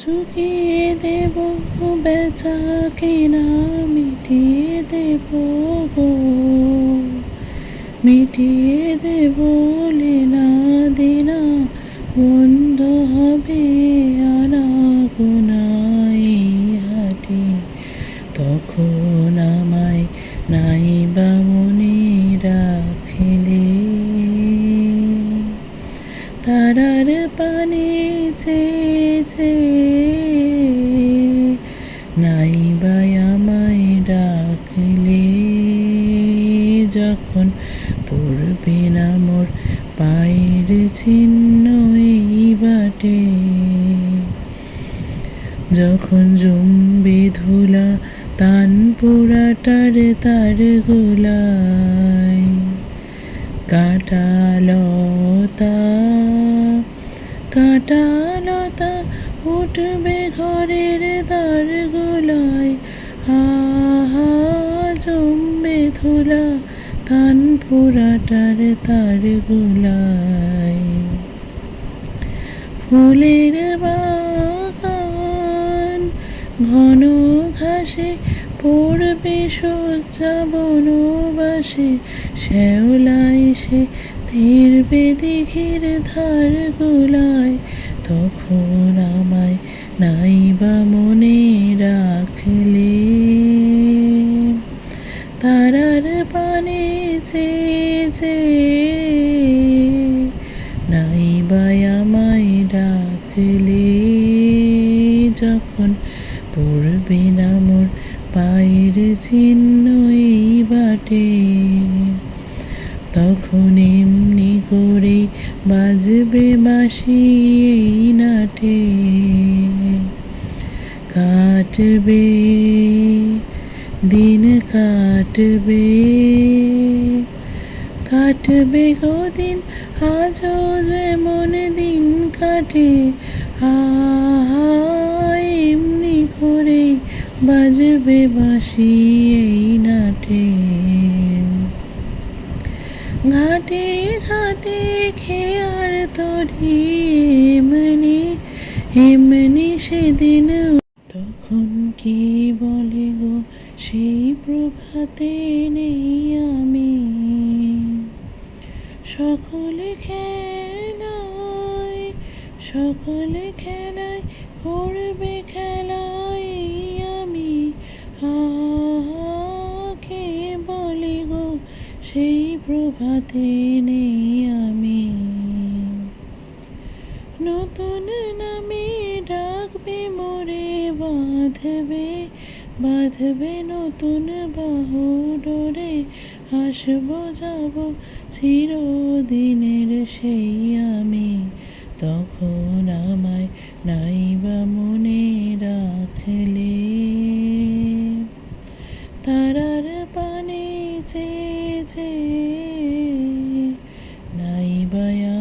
চুকিয়ে দেব বেচা কিনা মিটিয়ে দেব গো। মিটিয়ে দেব লেনা দেনা বন্ধ হবে আনা গোনাই হাটে। তখন আমায় নাই বা মনে রাখিলে। তারার পানে চেয়েছে নাই বা আমায় ডাকলে যখন পড়বে না মোর পায়ের চিহ্ন এই বাটে। যখন জমবে ধুলা তান পোড়াটার তার গোলায় কাটালতা কাটালতা উঠবে ঘরের দ্বার গোলায় আহা, জমবে ধুলা তান তার গোলায় ফুলের বাগান, ঘন ঘাসে পড়বে সজ্জা বনবাসে শ্যাওলায় সে ধীরবে দিঘির ধার গোলায় তখন আমায় নাই বা মনে রাখলে। তারার পানে যে যে নাই বা আমায় ডাকলে, যখন পড়বে না মোর পায়ের চিহ্ন এই বাটে তখন এমনি করে বাজবে বাঁশি এই নাটে। কাটবে, দিন কাটবে। কাটবে দিন আজও যেমন দিন কাটে এমনি করে বাজবে বাঁশি এই নাটে। ঘাটে ঘাটে খেয়ার তরি এমনি এমনি সেদিন তখন কি বলে গো? সেই প্রভাতে নেই আমি। সকলে খেলায় সকলে খেলায় করবে খেলায় আমি। আ কে বলে গো? সেই প্রভাতে নেই আমি। নতুন নামে ডাকবে, মোরে বাঁধবে বাঁধবে নতুন বাহু ডোরে আসব যাব চিরদিনের সেই আমি। তখন আমায় নাই পানে চেয়েছে নাই বা আমায়